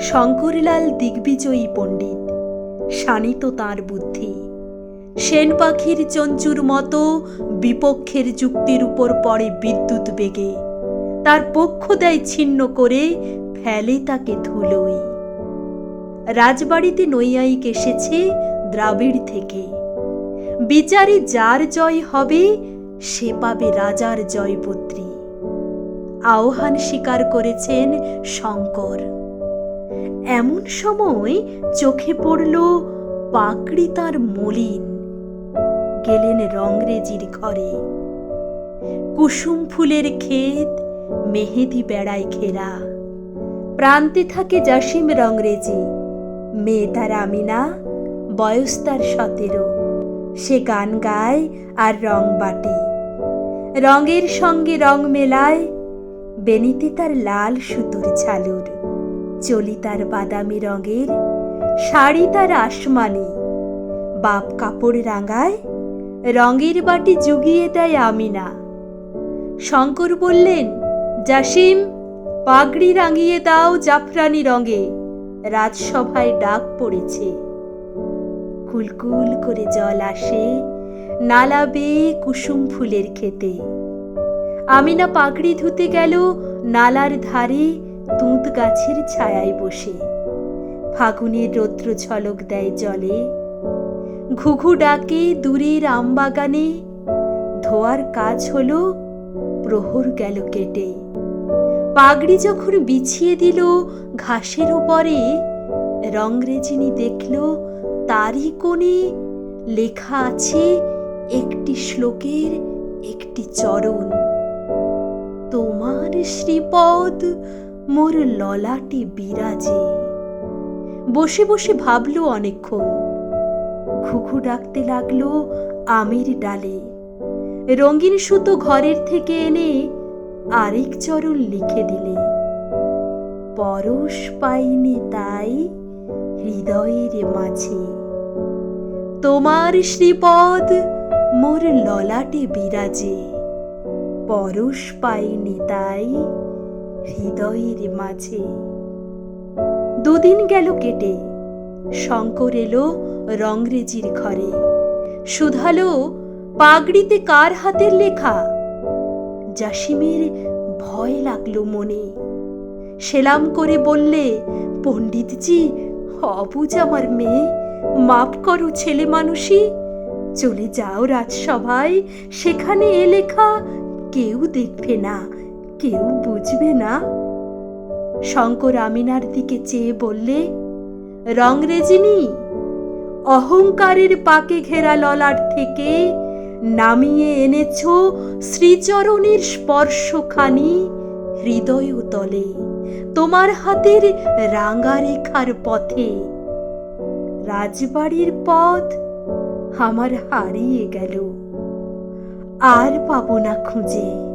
শঙ্করলাল দিগ্বিজয়ী পণ্ডিত, শানিত তাঁর বুদ্ধি। সেন পাখির চঞ্চুর মতো বিপক্ষের যুক্তির উপর পড়ে বিদ্যুৎ বেগে। তার পক্ষ দেয় ছিন্ন করে ফেলে তাকে ধুলোই রাজবাড়িতে নৈয়ায়িক এসেছে দ্রাবিড় থেকে। বিচারে যার জয় হবে, সে পাবে রাজার জয়পত্রী। আহ্বান স্বীকার করেছেন শঙ্কর। এমন সময় চোখে পড়ল পাকড়ি তার মলিন। গেলেন রংরেজির ঘরে। কুসুম ফুলের ক্ষেত, মেহেদি বেড়ায় ঘেরা। প্রান্তে থাকে জাসিম রংরেজি। মেয়ে তার আমিনা, বয়স তার সতেরো। সে গান গায় আর রং বাটে। রঙের সঙ্গে রং মেলায় বেনিতে তার লাল সুতোর ঝালুর। চলি তার বাদামি রঙের, শাড়ি তার আসমানি। বাপ কাপড় রাঙায়, রঙের বাটি জুগিয়ে দেয় আমিনা। শঙ্কর বললেন, জাসিম, পাগড়ি রাঙিয়ে দাও জাফরানি রঙে, রাজসভায় ডাক পড়েছে। কুলকুল করে জল আসে, নালা বেয়ে কুসুম ফুলের খেতে আমিনা পাগড়ি ধুতে গেল, নালার ধারে তুঁত গাছের ছায়ায় বসে। ফাগুনের রৌদ্র ঝলক দেয় জলে। ঘুঘু ডাকে দূরের আমবাগানে। ধোয়ার কাজ হলো প্রহর গেল কেটে। পাগড়ি যখন বিছিয়ে দিল ঘাসের উপরে, রংরেজিনী দেখল তারই কোণে লেখা আছে একটি শ্লোকের একটি চরণ। তোমার শ্রীপদ মোর ললাটে বিরাজে। বসে বসে ভাবলো অনেকক্ষণ। ঘুঘু ডাকতে লাগল আমের ডালে। রঙিন সুতো ঘরের থেকে এনে আরেক চরণ লিখে দিলে। পরশ পাইনি তাই হৃদয়ের মাঝে। তোমার শ্রীপদ মোর ললাটে বিরাজে। পরশ পাইনি তাই হৃদয়ের মাঝে। দুদিন গেল কেটে, শঙ্কর এলো রংরেজির ঘরে। শুধালো, পাগড়িতে কার হাতের লেখা? জাসিমের ভয় লাগল মনে। সেলাম করে বললে, পণ্ডিতজি, অবুজ আমার মেয়ে মাপ করো ছেলে মানুষই চলে যাও রাজসভায়, সেখানে এ লেখা কেউ দেখবে না। কেউ বুঝবে না? শঙ্কর আমিনার দিকে চেয়ে বললে রংরেজিনী অহংকারের পাকে ঘেরা ললাট থেকে নামিয়ে এনেছ শ্রীচরণের স্পর্শখানি হৃদয় তলে তোমার হাতের রাঙা রেখার পথে। রাজবাড়ির পথ আমার হারিয়ে গেল, আর পাবো না খুঁজে।